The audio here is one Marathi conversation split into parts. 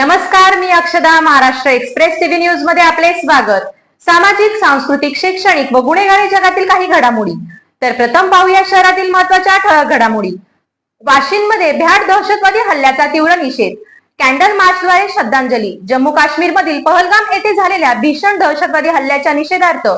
नमस्कार मी अक्षदा महाराष्ट्र एक्सप्रेस टीव्ही न्यूजमध्ये आपले स्वागत. सामाजिक सांस्कृतिक शैक्षणिक व गुन्हेगारी जगातील काही घडामोडी. तर प्रथम पाहूया शहरातील महत्त्वाच्या ठळक घडामोडी. वाशिममध्ये भ्याड दहशतवादी हल्ल्याचा तीव्र निषेध. कॅन्डल मार्चद्वारे श्रद्धांजली. जम्मू काश्मीर मधील पहलगाम येथे झालेल्या भीषण दहशतवादी हल्ल्याच्या निषेधार्थ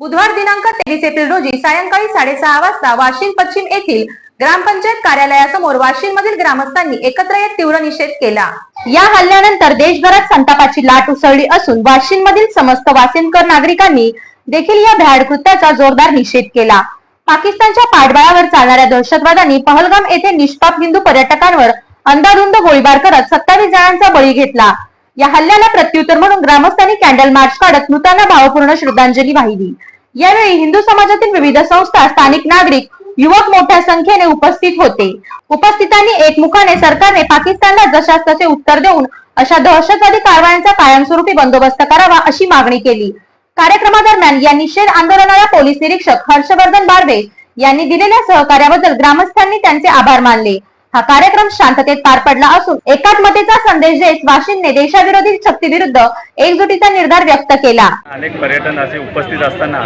बुधवार दिनांक तेवीस एप्रिल रोजी सायंकाळी साडेसहा वाजता वाशिम पश्चिम येथील ग्रामपंचायत कार्यालयासमोर वाशिम मधील ग्रामस्थांनी एकत्र येत तीव्र निषेध केला. या हल्ल्यानंतर देशभरात संतापाची लाट उसळली असून वाशिम मधील समस्त वासिमकर नागरिकांनी देखील या भ्याड कृत्याचा जोरदार निषेध केला. पाकिस्तानच्या पाठबळावर चालणाऱ्या दहशतवाद्यांनी पहलगाम येथे निष्पाप हिंदू पर्यटकांवर अंधाधुंद गोळीबार करत सत्तावीस जणांचा बळी घेतला. या हल्ल्याला प्रत्युत्तर म्हणून ग्रामस्थांनी कॅन्डल मार्च काढत मृतांना भावपूर्ण श्रद्धांजली वाहिली. यावेळी हिंदू समाजातील विविध संस्था स्थानिक नागरिक युवक मोठ्या संख्येने उपस्थित होते. उपस्थितांनी एकमुखाने सरकारने पाकिस्तानला जशास तसे उत्तर देऊन अशा दहशतवादी कारवायांचा कायमस्वरूपी बंदोबस्त करावा अशी मागणी केली. कार्यक्रमादरम्यान या निषेध आंदोलनाला पोलीस निरीक्षक हर्षवर्धन बारवे यांनी दिलेल्या सहकार्याबद्दल ग्रामस्थांनी त्यांचे आभार मानले. हा कार्यक्रम शांततेत पार पडला असून एकात्मतेचा संदेश देत वाशिमने देशाविरोधी शक्तीविरुद्ध एकजुटीचा निर्धार व्यक्त केला. अनेक पर्यटन असे उपस्थित असताना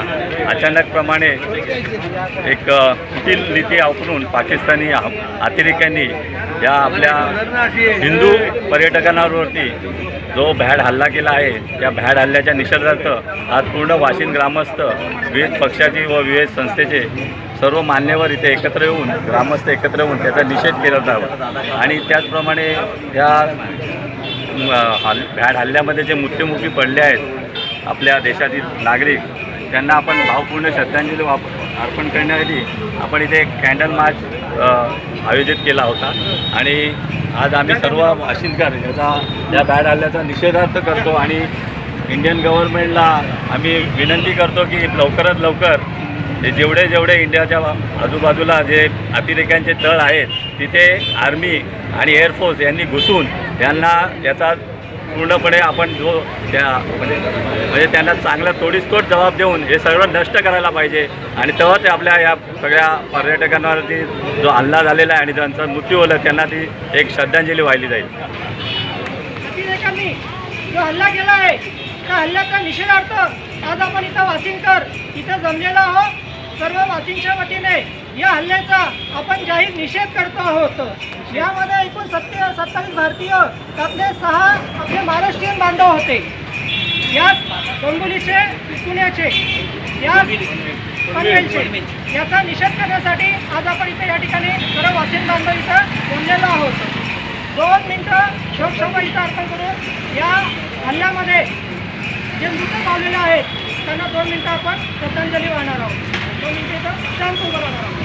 अचानकप्रमाणे एक कुटील नीती वापरून पाकिस्तानी अतिरेक्यांनी या आपल्या हिंदू पर्यटकांवरती जो भ्याड हल्ला केला आहे त्या भ्याड हल्ल्याच्या निषेधार्थ आज पूर्ण वाशिम ग्रामस्थ विविध पक्षाची व विविध संस्थेचे सर्व मान्यवर इथे एकत्र येऊन ग्रामस्थ एकत्र येऊन त्याचा निषेध केला जावा. आणि त्याचप्रमाणे या हल भ्याड हल्ल्यामध्ये जे मृत्युमुखी पडले आहेत आपल्या देशातील नागरिक त्यांना आपण भावपूर्ण श्रद्धांजली वाप अर्पण करण्यासाठी आपण इथे कॅन्डल मार्च आयोजित केला होता. आणि आज आम्ही सर्व वाशिंदकर याचा या बॅड हल्ल्याचा निषेधार्थ करतो आणि इंडियन गव्हर्नमेंटला आम्ही विनंती करतो की लवकरात लवकर हे जेवढे जेवढे इंडियाच्या आजूबाजूला जे अतिरेक्यांचे तळ आहेत तिथे आर्मी आणि एअरफोर्स यांनी घुसून त्यांना याचा पूर्णपणे आपण जो त्या म्हणजे म्हणजे त्यांना चांगला तोडीसतोड जबाब देऊन हे सगळं नष्ट करायला पाहिजे. आणि तेव्हा ते आपल्या या सगळ्या पर्यटकांवरती जो हल्ला झालेला आहे आणि ज्यांचा मृत्यू होला त्यांना ती एक श्रद्धांजली वाहिली जाईल. जो हल्ला केला आहे त्या हल्ल्याचा निषेधार्थ आज आपण इथं वाशिंगकर इथं जमलेलो आहोत. सर्व वासिंगच्या वतीने या हल्ल्याचा आपण जाहीर निषेध करतो आहोत. यामध्ये एकूण सत्य सत्तावीस भारतीय त्यातले सहा आपले महाराष्ट्रीयन बांधव होते. यात गंगुलीचे पुण्याचे या पनवेलचे. याचा निषेध करण्यासाठी आज आपण इथे या ठिकाणी सर्व वासिंग बांधव इथं बोललेलो आहोत. दोन मिनटं शोकसभा इथं अर्पण करून या हल्ल्यामध्ये जे मृत पावलेले आहेत त्यांना दोन मिनटं आपण श्रद्धांजली वाहणार आहोत दोन मिनिटं इथं शांत उभं राहणार आहोत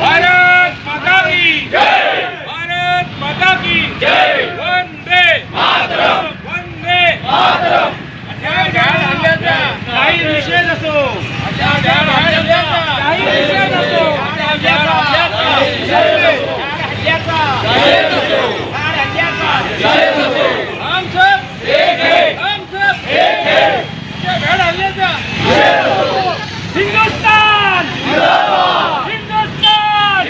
भारत माता की जय भारत माता की जय वंदे मातरम वंदे मातरम अशा ढाल हल्ल्याचा काही निषेध असो अशा ढाल हल्ल्याचा काही निषेध असो अशा ढाल हल्ल्याचा हल्ल्याचा जाहीर असो ढाल हल्ल्याचा जाहीर असो हम सब एक है हम सब एक है अशा ढाल हल्ल्याचा हिंदुस्तान हिंदुस्तान